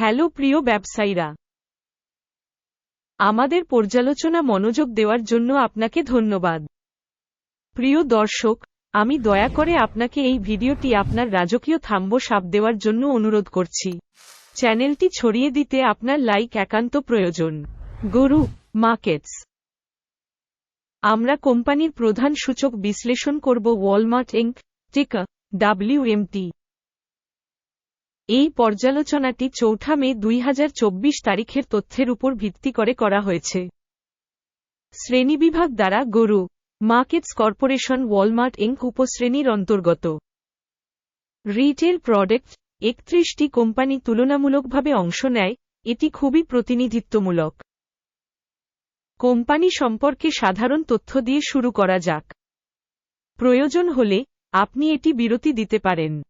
Hello প্রিয় ব্যবসায়ীরা। আমাদের পর্যালোচনা মনোযোগ দেওয়ার জন্য আপনাকে ধন্যবাদ। প্রিয় দর্শক, আমি দয়া করে আপনাকে এই ভিডিওটি আপনার রাজকীয় থাম্ব সাপ দেওয়ার জন্য অনুরোধ করছি। চ্যানেলটি ছড়িয়ে দিতে আপনার লাইক একান্ত প্রয়োজন। গরু, মার্কেটস। আমরা কোম্পানির প্রধান সূচক বিশ্লেষণ করব ওয়ালমার্ট ইঙ্ক টিকা, ডাব্লিউএমটি। এই পর্যালোচনাটি চৌঠা মে দুই হাজার চব্বিশ তারিখের তথ্যের উপর ভিত্তি করে করা হয়েছে। শ্রেণীবিভাগ দ্বারা গরু, মার্কেটস কর্পোরেশন, ওয়ালমার্ট ইঙ্ক উপশ্রেণীর অন্তর্গত। রিটেল প্রোডাক্ট একত্রিশটি কোম্পানি তুলনামূলকভাবে অংশ নেয়, এটি খুবই প্রতিনিধিত্বমূলক। কোম্পানি সম্পর্কে সাধারণ তথ্য দিয়ে শুরু করা যাক। প্রয়োজন হলে আপনি এটি বিরতি দিতে পারেন।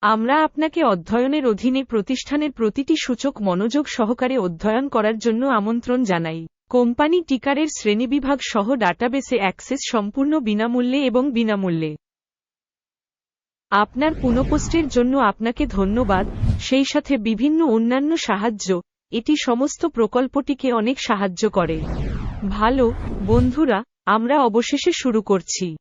আমরা আপনাকে অধ্যয়নের অধীনে প্রতিষ্ঠানের প্রতিটি সূচক মনোযোগ সহকারে অধ্যয়ন করার জন্য আমন্ত্রণ জানাই। কোম্পানি টিকারের শ্রেণীবিভাগ সহ ডাটাবেসে অ্যাক্সেস সম্পূর্ণ বিনামূল্যে এবং বিনামূল্যে। আপনার পুনঃপোস্টের জন্য আপনাকে ধন্যবাদ। সেই সাথে বিভিন্ন অন্যান্য সাহায্য। এটি সমস্ত প্রকল্পটিকে অনেক সাহায্য করে। ভালো, বন্ধুরা, আমরা অবশেষে শুরু করছি।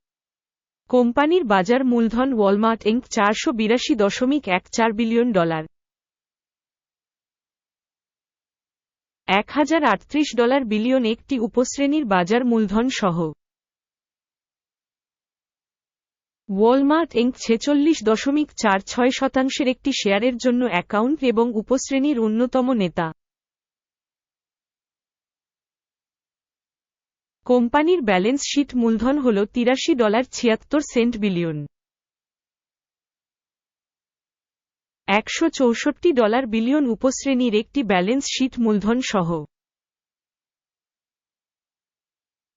কোম্পানির বাজার মূলধন ওয়ালমার্ট ইঙ্ক চারশো বিরাশি দশমিক এক চার বিলিয়ন ডলার। এক হাজার আটত্রিশ ডলার বিলিয়ন একটি উপশ্রেণীর বাজার মূলধন সহ। ওয়ালমার্ট ইঙ্ক ছেচল্লিশ দশমিক চার ছয় শতাংশের একটি শেয়ারের জন্য অ্যাকাউন্ট এবং উপশ্রেণীর অন্যতম নেতা। কোম্পানির ব্যালেন্স শিট মূলধন হল তিরাশি ডলার ছিয়াত্তর সেন্ট বিলিয়ন। একশো চৌষট্টি ডলার বিলিয়ন উপশ্রেণীর একটি ব্যালেন্স শিট মূলধন সহ।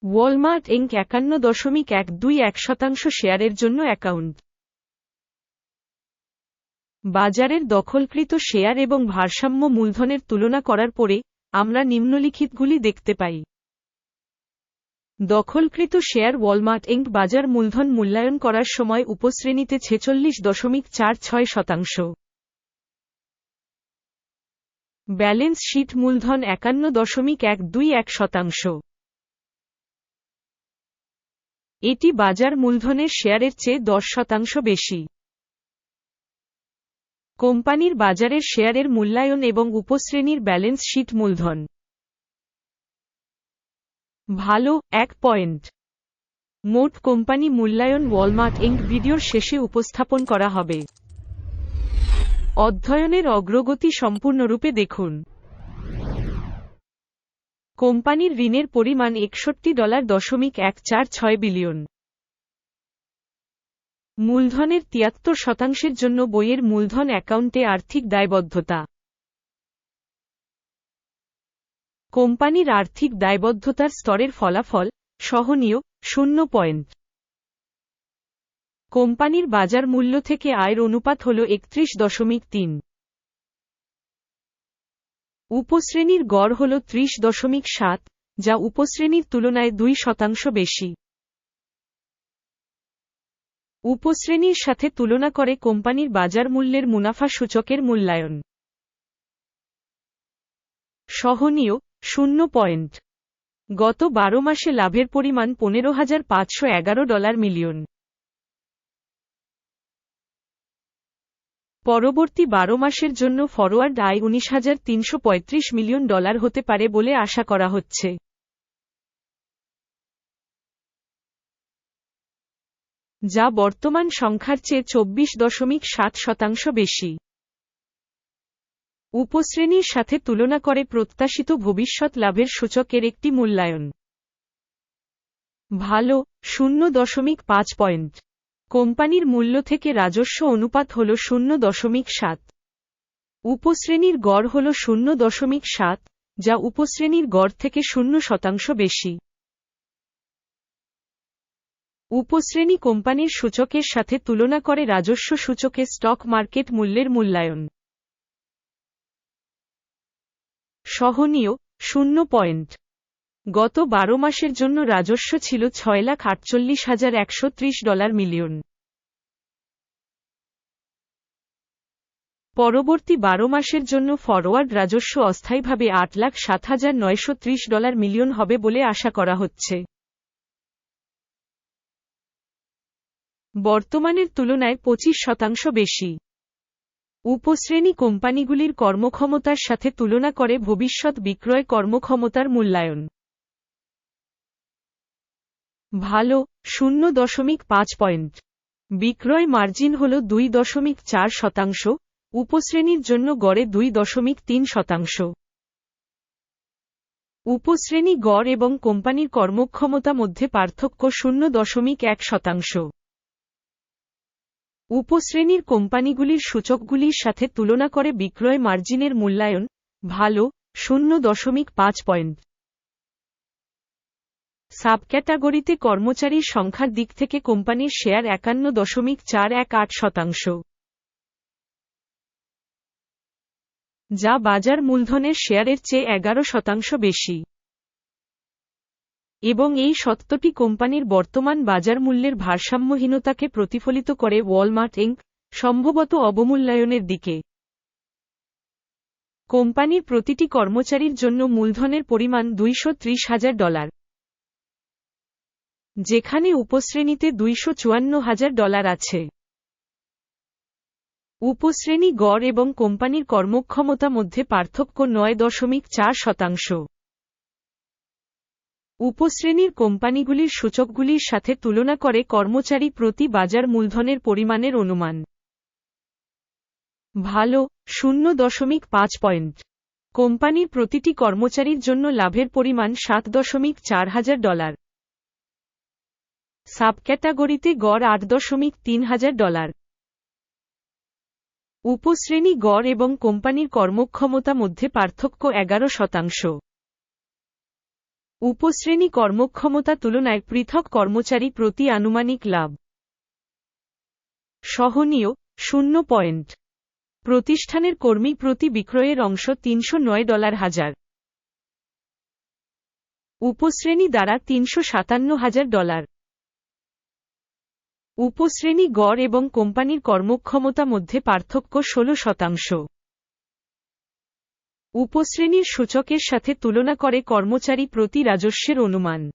ওয়ালমার্ট ইঙ্ক একান্ন দশমিক এক দুই এক শতাংশ শেয়ারের জন্য অ্যাকাউন্ট। বাজারের দখলকৃত শেয়ার এবং ভারসাম্য মূলধনের তুলনা করার পরে আমরা নিম্নলিখিতগুলি দেখতে পাই। দখলকৃত শেয়ার ওয়ালমার্ট ইঙ্ক বাজার মূলধন মূল্যায়ন করার সময় উপশ্রেণীতে ছেচল্লিশ দশমিক চার ছয় শতাংশ। ব্যালেন্স শিট মূলধন একান্ন দশমিক এক দুই এক শতাংশ। এটি বাজার মূলধনের শেয়ারের চেয়ে দশ শতাংশ বেশি। কোম্পানির বাজারের শেয়ারের মূল্যায়ন এবং উপশ্রেণীর ব্যালেন্স শিট মূলধন। ভালো, এক পয়েন্ট। মোট কোম্পানি মূল্যায়ন ওয়ালমার্ট ইঙ্ক ভিডিওর শেষে উপস্থাপন করা হবে। অধ্যয়নের অগ্রগতি সম্পূর্ণরূপে দেখুন। কোম্পানির ঋণের পরিমাণ একষট্টি ডলার দশমিক এক চার ছয় বিলিয়ন। মূলধনের তিয়াত্তর শতাংশের জন্য বইয়ের মূলধন অ্যাকাউন্টে আর্থিক দায়বদ্ধতা। কোম্পানির আর্থিক দায়বদ্ধতার স্তরের ফলাফল সহনীয় শূন্য পয়েন্ট। কোম্পানির বাজার মূল্য থেকে আয়ের অনুপাত হল একত্রিশ দশমিক তিন। উপশ্রেণীর গড় হল ত্রিশ দশমিক সাত, যা উপশ্রেণীর তুলনায় দুই শতাংশ বেশি। উপশ্রেণীর সাথে তুলনা করে কোম্পানির বাজার মূল্যের মুনাফা সূচকের মূল্যায়ন। সহনীয় শূন্য পয়েন্ট। গত বারো মাসে লাভের পরিমাণ পনেরো হাজার পাঁচশো এগারো ডলার মিলিয়ন। পরবর্তী বারো মাসের জন্য ফরওয়ার্ড আয় উনিশ হাজার তিনশো পঁয়ত্রিশ মিলিয়ন ডলার হতে পারে বলে আশা করা হচ্ছে। যা বর্তমান সংখ্যার চেয়ে চব্বিশ দশমিক সাত শতাংশ বেশি। উপশ্রেণীর সাথে তুলনা করে প্রত্যাশিত ভবিষ্যৎ লাভের সূচকের একটি মূল্যায়ন। ভালো, শূন্য দশমিক পাঁচ পয়েন্ট। কোম্পানির মূল্য থেকে রাজস্ব অনুপাত হল শূন্য দশমিক সাত। উপশ্রেণীর গড় হল শূন্য দশমিক সাত, যা উপশ্রেণীর গড় থেকে শূন্য শতাংশ বেশি। উপশ্রেণী কোম্পানির সূচকের সাথে তুলনা করে রাজস্ব সূচকে স্টক মার্কেট মূল্যের মূল্যায়ন। সহনীয়, শূন্য পয়েন্ট। গত বারো মাসের জন্য রাজস্ব ছিল ছয় লাখ আটচল্লিশ হাজার একশো ডলার মিলিয়ন। পরবর্তী বারো মাসের জন্য ফরওয়ার্ড রাজস্ব অস্থায়ীভাবে আট লাখ সাত হাজার নয়শো ত্রিশ ডলার মিলিয়ন হবে বলে আশা করা হচ্ছে। বর্তমানের তুলনায় পঁচিশ শতাংশ বেশি। উপশ্রেণী কোম্পানিগুলির কর্মক্ষমতার সাথে তুলনা করে ভবিষ্যৎ বিক্রয় কর্মক্ষমতার মূল্যায়ন। ভালো, শূন্য দশমিক পাঁচ পয়েন্ট। বিক্রয় মার্জিন হল দুই দশমিক চার শতাংশ, উপশ্রেণীর জন্য গড়ে দুই দশমিক তিন শতাংশ। উপশ্রেণী গড় এবং কোম্পানির কর্মক্ষমতা মধ্যে পার্থক্য শূন্য দশমিক এক শতাংশ। উপশ্রেণীর কোম্পানিগুলির সূচকগুলির সাথে তুলনা করে বিক্রয় মার্জিনের মূল্যায়ন ভালো, শূন্য দশমিক পাঁচ পয়েন্ট। সাবক্যাটাগরিতে কর্মচারীর সংখ্যার দিক থেকে কোম্পানির শেয়ার একান্ন দশমিক চার এক আট শতাংশ। যা বাজার মূলধনের শেয়ারের চেয়ে এগারো শতাংশ বেশি। এবং এই সত্যটি কোম্পানির বর্তমান বাজার মূল্যের ভারসাম্যহীনতাকে প্রতিফলিত করে ওয়ালমার্ট ইঙ্ক সম্ভবত অবমূল্যায়নের দিকে। কোম্পানির প্রতিটি কর্মচারীর জন্য মূলধনের পরিমাণ দুইশো হাজার ডলার। যেখানে উপশ্রেণীতে দুইশো হাজার ডলার আছে। উপশ্রেণী গড় এবং কোম্পানির কর্মক্ষমতা মধ্যে পার্থক্য নয় দশমিক চার শতাংশ। উপশ্রেণীর কোম্পানিগুলির সূচকগুলির সাথে তুলনা করে কর্মচারী প্রতি বাজার মূলধনের পরিমাণের অনুমান। ভালো, শূন্য দশমিক পাঁচ পয়েন্ট। কোম্পানির প্রতিটি কর্মচারীর জন্য লাভের পরিমাণ সাত দশমিক চার হাজার ডলার। সাবক্যাটাগরিতে গড় আট দশমিক তিন হাজার ডলার। উপশ্রেণী গড় এবং কোম্পানির কর্মক্ষমতা মধ্যে পার্থক্য এগারো শতাংশ। উপশ্রেণী কর্মক্ষমতা তুলনায় পৃথক কর্মচারী প্রতি আনুমানিক লাভ সহনীয় শূন্য পয়েন্ট। প্রতিষ্ঠানের কর্মী প্রতি বিক্রয়ের অংশ তিনশো নয় ডলার হাজার। উপশ্রেণী দ্বারা তিনশো সাতান্ন হাজার ডলার। উপশ্রেণী গড় এবং কোম্পানির কর্মক্ষমতা মধ্যে পার্থক্য ষোলো শতাংশ। উপশ্রেণীর সূচকের সাথে তুলনা করে কর্মচারী প্রতি রাজস্বের অনুমান।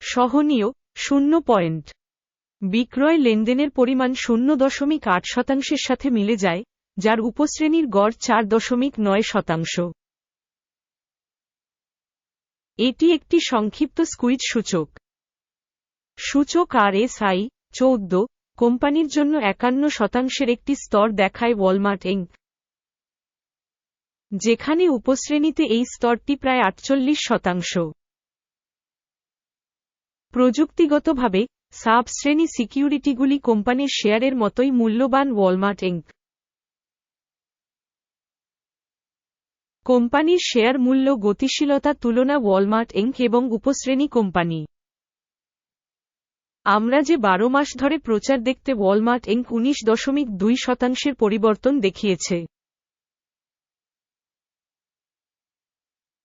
সহনীয়, শূন্য পয়েন্ট। বিক্রয় লেনদেনের পরিমাণ শূন্য দশমিক আট শতাংশের সাথে মিলে যায়, যার উপশ্রেণীর গড় চার দশমিক নয় শতাংশ। এটি একটি সংক্ষিপ্ত স্কুইজ সূচক। সূচক আর এস আই চৌদ্দ, কোম্পানির জন্য একান্ন শতাংশের একটি স্তর দেখায় ওয়ালমার্ট ইঙ্ক যেখানে উপশ্রেণীতে এই স্তরটি প্রায় আটচল্লিশ শতাংশ। প্রযুক্তিগতভাবে সাব শ্রেণি সিকিউরিটিগুলি কোম্পানির শেয়ারের মতোই মূল্যবান ওয়ালমার্ট ইঙ্ক কোম্পানির শেয়ার মূল্য গতিশীলতা তুলনা ওয়ালমার্ট ইঙ্ক এবং উপশ্রেণী কোম্পানি। আমরা যে বারো মাস ধরে প্রচার দেখতে ওয়ালমার্ট ইঙ্ক উনিশ দশমিক দুই শতাংশের পরিবর্তন দেখিয়েছে।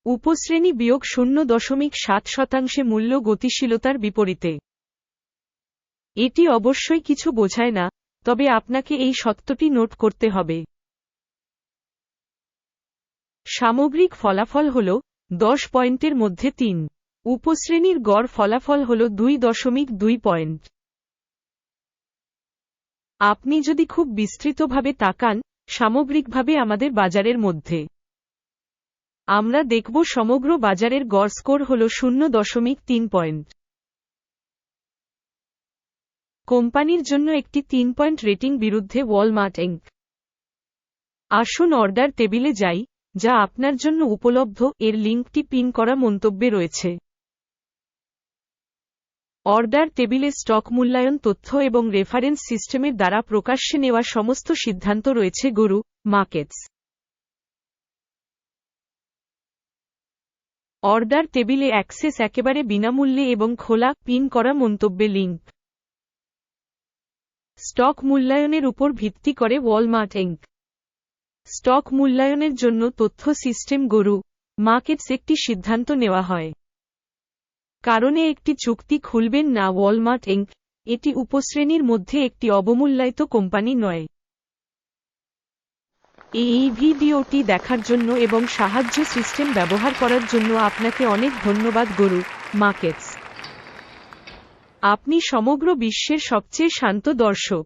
উপশ্রেণী বিয়োগ শূন্য দশমিক সাত শতাংশে মূল্য গতিশীলতার বিপরীতে। এটি অবশ্যই কিছু বোঝায় না, তবে আপনাকে এই সত্যটি নোট করতে হবে। সামগ্রিক ফলাফল হল দশ পয়েন্টের মধ্যে তিন। উপশ্রেণীর গড় ফলাফল হল দুই দশমিক দুই পয়েন্ট। আপনি যদি খুব বিস্তৃতভাবে তাকান, সামগ্রিকভাবে আমাদের বাজারের মধ্যে। আমরা দেখব সমগ্র বাজারের গড় স্কোর হল শূন্য দশমিক তিন পয়েন্ট। কোম্পানির জন্য একটি তিন পয়েন্ট রেটিং বিরুদ্ধে ওয়ালমার্ট এঙ্ক আসুন অর্ডার টেবিলে যাই, যা আপনার জন্য উপলব্ধ, এর লিঙ্কটি পিন করা মন্তব্যে রয়েছে। অর্ডার টেবিলে স্টক মূল্যায়ন তথ্য এবং রেফারেন্স সিস্টেমের দ্বারা প্রকাশ্যে নেওয়া সমস্ত সিদ্ধান্ত রয়েছে গরু, মার্কেটস। অর্ডার টেবিলে অ্যাক্সেস একেবারে বিনামূল্যে এবং খোলা, পিন করা মন্তব্যে লিঙ্ক। স্টক মূল্যায়নের উপর ভিত্তি করে ওয়ালমার্ট এঙ্ক স্টক মূল্যায়নের জন্য তথ্য সিস্টেম গরু, মার্কেটস একটি সিদ্ধান্ত নেওয়া হয়। কারণে একটি চুক্তি খুলবেন না ওয়ালমার্ট এঙ্ক এটি উপশ্রেণীর মধ্যে একটি অবমূল্যায়িত কোম্পানি নয়। এই ভিডিওটি দেখার জন্য এবং সাহায্য সিস্টেম ব্যবহার করার জন্য আপনাকে অনেক ধন্যবাদ, গরু মার্কেটস আপনি সমগ্র বিশ্বের সবচেয়ে শান্ত দর্শক।